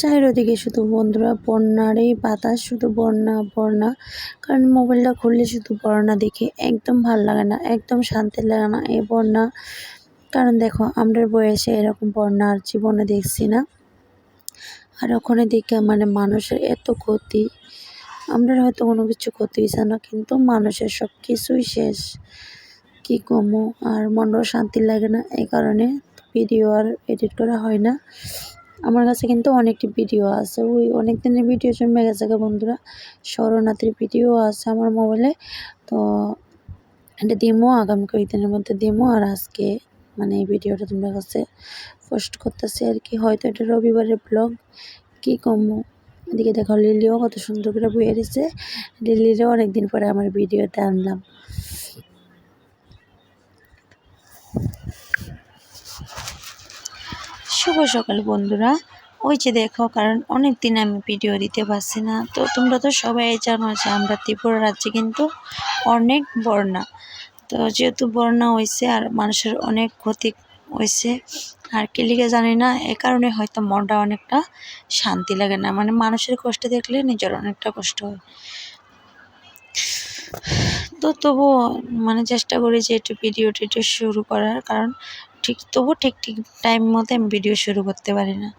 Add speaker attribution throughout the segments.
Speaker 1: চারিদিকে শুধু বন্ধুরা বন্যারই বাতাস শুধু বন্যা বন্যা। কারণ মোবাইলটা খুললে শুধু বন্যা দেখে একদম ভালো লাগে না, একদম শান্তি লাগে না এই বন্যা। কারণ দেখো আমরা বয়সে এরকম বন্যা আর জীবনে দেখছি না। আর ওখানে দেখে মানে মানুষের এত ক্ষতি। আমরা হয়তো কোনো কিছু ক্ষতি হয়েছে না, কিন্তু মানুষের সব কিছুই শেষ। কি কমো আর মনও শান্তি লাগে না, এই কারণে ভিডিও আর এডিট করা হয় না। আমার কাছে কিন্তু অনেকটি ভিডিও আছে। ওই অনেক দিনের ভিডিও জমে গেছে বন্ধুরা। শরণার্থীর ভিডিও আছে আমার মোবাইলে। তো এটা দিমো, আগামী কয়েকদিনের মধ্যে দিমো। আর আজকে মানে এই ভিডিওটা তোমরা কাছে পোস্ট করতেছি আর কি। হয়তো এটা রবিবারের ব্লগ কি কমো এদিকে দেখো, লিলিও কত সুন্দর করে বইয়ে দিচ্ছে লিলিরও অনেকদিন পরে আমার ভিডিওতে আনলাম। শুভ সকাল, বন্ধুরা। ওই যে দেখো, কারণ অনেক দিন আমি ভিডিও দিতে পারছি না। তো তোমরা তো সবাই জানো যে আমরা ত্রিপুরা রাজ্যে কিন্তু অনেক বন্যা। তো যেহেতু বন্যা হয়েছে আর মানুষের অনেক ক্ষতি হয়েছে, আর কিলিকে জানি না, এ কারণে হয়তো মনটা অনেকটা শান্তি লাগে না। মানে মানুষের কষ্ট দেখলে নিজের অনেকটা কষ্ট হয়। তো তবুও মানে চেষ্টা করি যে একটু ভিডিও টিডিও শুরু করার, কারণ ঠিক তবু ঠিক ঠিক টাইম মতো আমি ভিডিও শুরু করতে পারি না।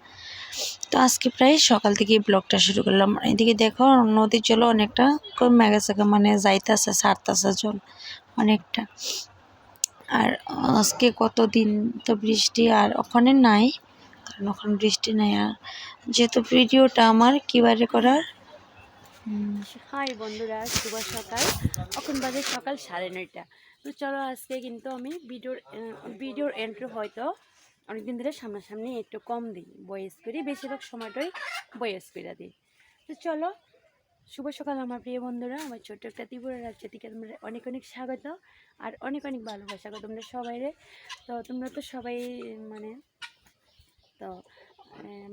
Speaker 1: তো আজকে প্রায় সকাল থেকে ব্লগটা শুরু করলাম। এদিকে দেখো নদীর জল অনেকটা কমে গেছে মানে যাইতেছে, ছাড়তেছে জল অনেকটা। আর আজকে কতদিন তো বৃষ্টি, আর ওখানে নাই, কারণ ওখানে বৃষ্টি নাই। আর যেহেতু ভিডিওটা আমার কিবারে করার
Speaker 2: হাই বন্ধুরা, শুভ সকাল। এখন বাজে সকাল সাড়ে নয়টা। তো চলো আজকে কিন্তু আমি ভিডিওর ভিডিওর এন্ট্রি হয়তো অনেকদিন ধরে সামনাসামনি একটু কম দিই বয়েস করি, বেশিরভাগ সময়টাই বয়েস করে দিই। তো চলো, শুভ সকাল আমার প্রিয় বন্ধুরা, আমার ছোট্ট একটা ত্রিপুরা রাজ্য থেকে তোমরা অনেক অনেক স্বাগত আর অনেক অনেক ভালোবাসা তোমরা সবাই তো তোমরা তো সবাই মানে তো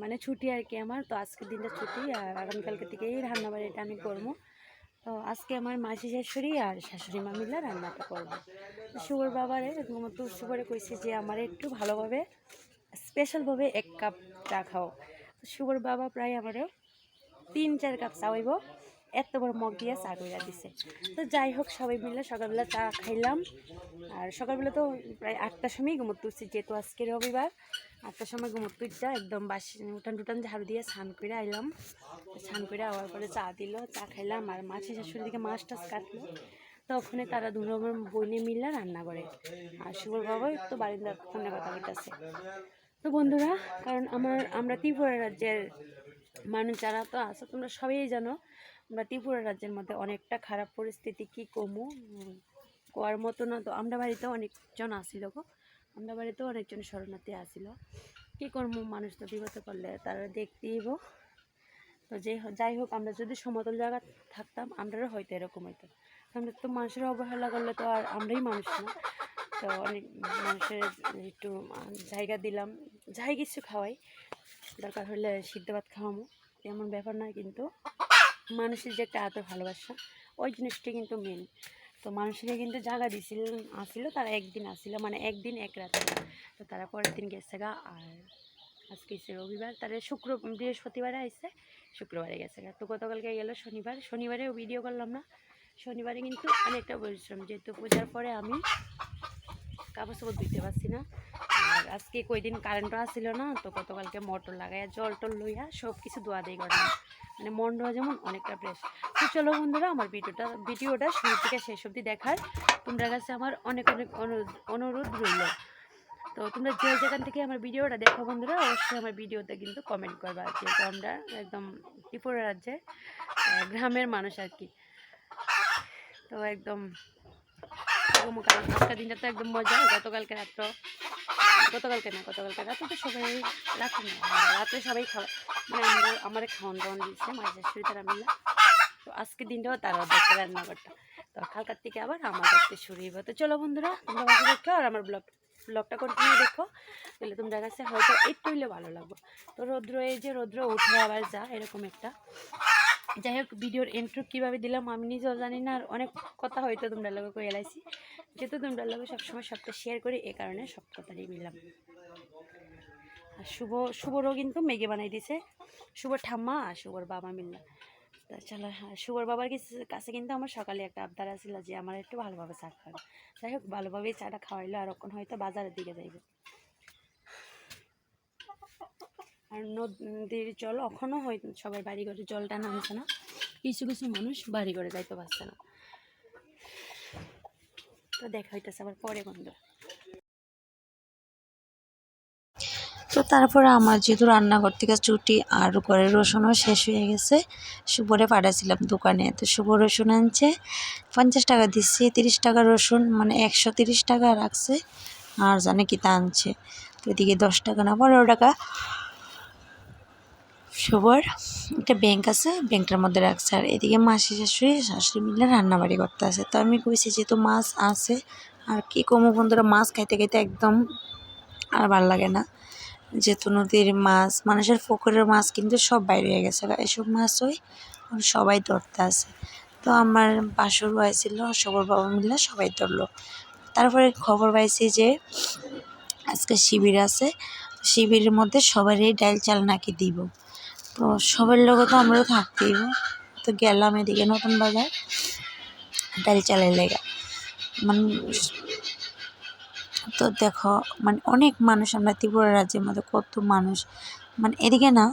Speaker 2: মানে ছুটি আর কি আমার। তো আজকের দিনটা ছুটি আর আগামীকালকে থেকেই রান্না বাড়িটা আমি করব। তো আজকে আমার মাসি শাশুড়ি আর শাশুড়ি মা মিলে রান্নাটা করব। শুভর বাবারে তো শুভরে কইছে যে আমার একটু ভালোভাবে স্পেশালভাবে এক কাপ চা খাও। শুভর বাবা প্রায় আমারও তিন, চার কাপ চা হইব এত বড় মগ দিয়ে চা কইরা দিছে। তো যাই হোক, সবাই মিলে সকালবেলা চা খাইলাম। আর সকালবেলা তো প্রায় আটটার সময় ঘুমোতে উঠছি, যেহেতু আজকে রবিবার। আটটার সময় ঘুমোতে উঠছা একদম বাসি উঠান টুটান ঝাড়ু দিয়ে স্নান করে আইলাম। স্নান করে আওয়ার পরে চা দিল, চা খাইলাম আর মাছের শাশুড়ি দিকে মাছ টাছ কাটলো। তো ওখানে তারা দু রকম বইনে মিলে রান্না করে। আর শুভর বাবা তো বারিন্দার ফোনে কথা বলতেছে। তো বন্ধুরা, কারণ আমার, আমরা ত্রিপুরা রাজ্যের মানুষ যারা তো আছে, তোমরা সবাই জানো, আমরা ত্রিপুরা রাজ্যের মধ্যে অনেকটা খারাপ পরিস্থিতি কি কমু? কোয়ার মতো না তো, আমরা বাড়িতে অনেকজন আসিল গো আমরা বাড়িতে অনেকজন শরণার্থী আসিল। কী করব? মানুষ তো বিপদে করলে তারা দেখতেই তো যে যাই হোক, আমরা যদি সমতল জায়গা থাকতাম আমরাও হয়তো এরকম হইতো। আমরা তো মানুষের অবহেলা করলে তো আর আমরাই মানুষ না। তো অনেক মানুষের একটু জায়গা দিলাম, যাই কিছু খাওয়াই। দরকার হলে সিদ্ধ ভাত খাওয়ামো, এমন ব্যাপার নয়, কিন্তু মানুষের যে একটা এত ভালোবাসা, ওই জিনিসটি কিন্তু মেন তো মানুষের কিন্তু জায়গা দিছিল আসিল তারা একদিন আসিল মানে একদিন এক রাতে। তো তারা পরের দিন গেছে গা, আর আজকে এসে রবিবার, তারা শুক্র, বৃহস্পতিবারে আসছে শুক্রবারে গেছে গা। তো গতকালকে গেলো শনিবার, শনিবারেও ভিডিও করলাম না। শনিবারে কিন্তু অনেকটা পরিশ্রম, যেহেতু পূজার পরে আমি কাপড় চাপড় দিতে পারছি না। আজকে কয়দিন কারেন্টও আসছিল না, তো গতকালকে মোটর লাগাইয়া জল টল লইয়া সব কিছু ধোয়া দিয়ে করলাম মানে মনটা যেমন অনেকটা ফ্রেশ তো চলো বন্ধুরা, আমার ভিডিওটা ভিডিওটা শুরু থেকে শেষ অবধি দেখার। তোমরা কাছে আমার অনেক অনেক অনুরোধ রইল। তো তোমরা যে যেখান থেকে আমার ভিডিওটা দেখো বন্ধুরা, অবশ্যই আমার ভিডিওতে কিন্তু কমেন্ট করবা, যেহেতু আমরা একদম ত্রিপুরা রাজ্যে গ্রামের মানুষ আর কি। তো একদম আজকের দিনটা তো একদম মজা। গতকালকে রাত্র গতকালকে না, গতকালকে রাতে তো সবাই রাতে না রাতে সবাই খাওয়া মানে আমরা আমার খাওয়ান দাওয়ান দিচ্ছে মাঝে শাশুড়ি তারা মিলে। তো আজকের দিনটাও তারা দেখতে রান্নাঘরটা। তো কালকার থেকে আবার আমার দেখতে শুরু হইব। তো চলো বন্ধুরা, তোমরা বাকি দেখো আর আমার ব্লগ ব্লগটা কন্টিনিউ দেখো। তাহলে তোমরা কাছে হয়তো একটু হইলে ভালো লাগবে। তো রৌদ্র, এই যে রৌদ্র উঠে আবার যা, এরকম একটা। যাই হোক, ভিডিওর এন্ট্রো কীভাবে দিলাম আমি নিজেও জানি না, আর অনেক কথা হয়তো তোমরা লোক এলাইছি যেহেতু তোমরা লোক সবসময় সবটা শেয়ার করি এ কারণে সব কথাটাই মিলাম আর শুভ শুভরও কিন্তু ম্যাগি বানাই দিছে। শুভর ঠাম্মা আর শুভর বাবা মিললা। তা চলো হ্যাঁ, শুভর বাবার কাছে- কিন্তু আমার সকালে একটা আবদার আছিল যে আমার একটু ভালোভাবে চা খাওয়াবে যাই হোক ভালোভাবেই চাটা খাওয়াইলো আর এখন হয়তো বাজারের দিকে যাইবে। আর নদীর জল এখনও হয় সবাই বাড়ি ঘরে জলটা নামছে না। কিছু কিছু মানুষ বাড়ি ঘরে যাইতে পারছে না। তো দেখা হইতেছে আবার পরে বন্ধু
Speaker 1: তো তারপরে আমার যেহেতু রান্নাঘর থেকে চুটি আর ঘরের রসুনও শেষ হয়ে গেছে, শুভরে পাঠাছিলাম দোকানে। তো শুভ রসুন আনছে, পঞ্চাশ টাকা দিচ্ছে, তিরিশ টাকা রসুন মানে একশো তিরিশ টাকা রাখছে, আর জানে কি তা আনছে। তো এদিকে দশ টাকা না, পনেরো টাকা। শুভর একটা ব্যাংক আছে ব্যাংকটার মধ্যে রাখছে। আর এদিকে মাসি শাশুড়ি শাশুড়ি মিলে রান্নাবাড়ি করতে আছে তো আমি কইছি, যেহেতু মাছ আছে, আর কি কমো বন্ধুরা? মাছ খাইতে খাইতে একদম আর ভালো লাগে না। যেহেতু নদীর মাছ, মানুষের পুকুরের মাছ কিন্তু সব বাইরে হয়ে গেছে। এসব মাছ ওই সবাই ধরতে আছে তো আমার বাসর হয়েছিল সবর বাবা মিলে সবাই ধরলো। তারপরে খবর পাইছি যে আজকে শিবির আছে। শিবিরের মধ্যে সবারই ডাইল চাল নাকি দিব। তো সবার লোক তো আমরাও থাকতেই তো গেলাম এদিকে নতুন বাজার। ডাইল চালের লেগা। মানে তো দেখো মানে অনেক মানুষ আমরা ত্রিপুরা রাজ্যের মধ্যে, কত মানুষ। মানে এদিকে না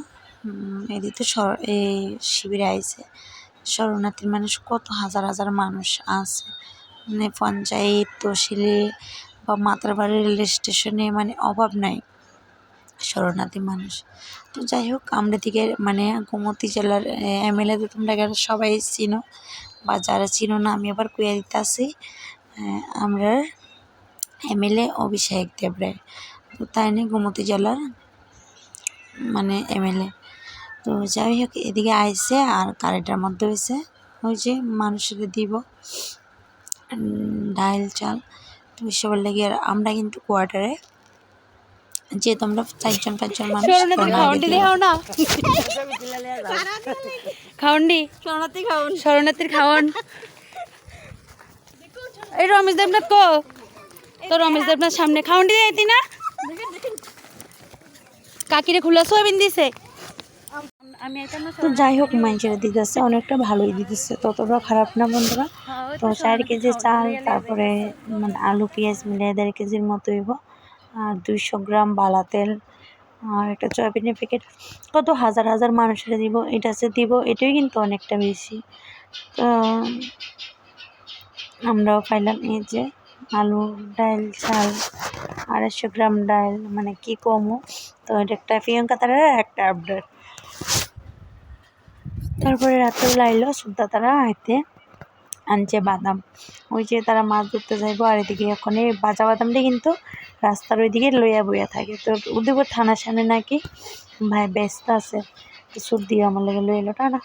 Speaker 1: এদিকে তো সর এই শিবিরে আইছে। শরণার্থীর মানুষ কত হাজার হাজার মানুষ আছে। মানে পঞ্চায়েত, তহসিলে বা মাতারবাড়ি রেল স্টেশনে মানে অভাব নাই। শরণার্থী মানুষ। তো যাই হোক আমরা দিকে মানে গোমতী জেলার এমএলএ তো তোমরা এখানে সবাই চিনো বা যারা চিনো না, আমি আবার কুয়া দিতে আসি আমরা এমএলএ অভিষেক দেবরায় তো তাই নিয়ে গোমতী জেলার মানে এমএলএ। তো যাই হোক, এদিকে আইসে আর কারেন্টের মধ্যে হয়েছে ওই যে মানুষের দিব ডাইল চাল। তো সবার লেগে আমরা কিন্তু কোয়ার্টারে যেহেতু আমরা চারজন পাঁচজন মানুষ
Speaker 2: খাওয়ান্ডি শরণার্থীর খাওয়ান। এই রমেশ দেবনাথ কো? তো রমেশ দেবনাথ সামনে খাওয়ান্ডি যাইতি না? কাকিরে খোলা সোয়াবিন দিছে। আমি
Speaker 1: তো যাই হোক মানুষের দিতেছে অনেকটা ভালোই দিতেছে। ততটা খারাপ না বন্ধুরা। তো চার কেজি চাল তারপরে মানে আলু পেঁয়াজ মিলে দেড় কেজির মতো হইব। আর দুইশো গ্রাম বালা তেল, আর একটা সয়াবিনের প্যাকেট কত? হাজার হাজার মানুষের দিব, এটা যে দিব, এটাই কিন্তু অনেকটা বেশি। তো, আমরাও পাইলাম এই যে আলু ডাল, চাল, আড়াইশো গ্রাম ডাল মানে কি কমও তো এটা একটা প্রিয়ঙ্কা তারা একটা আপডেট তারপরে রাত্রে লাইলো সুদ্ধা তারা হাইতে আনছে বাদাম। ওই যে তারা মাছ ধরতে যাইবো আর এদিকে এখন এই বাজা বাদামটা কিন্তু রাস্তার ওইদিকে লইয়া বইয়া থাকে। তো উদয়পুর থানার সামনে নাকি ভাই ব্যস্ত আছে, কিছু দিয়ে আমার লেগে লইলো টানা